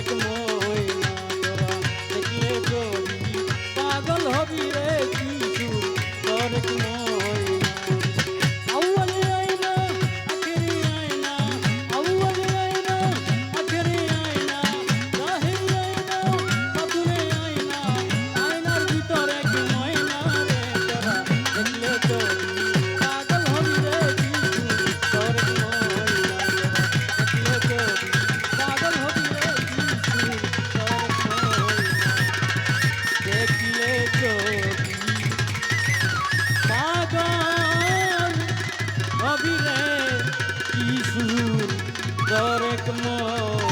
நடக்குமோ ভাবিলে কি সুন্দর এক মন।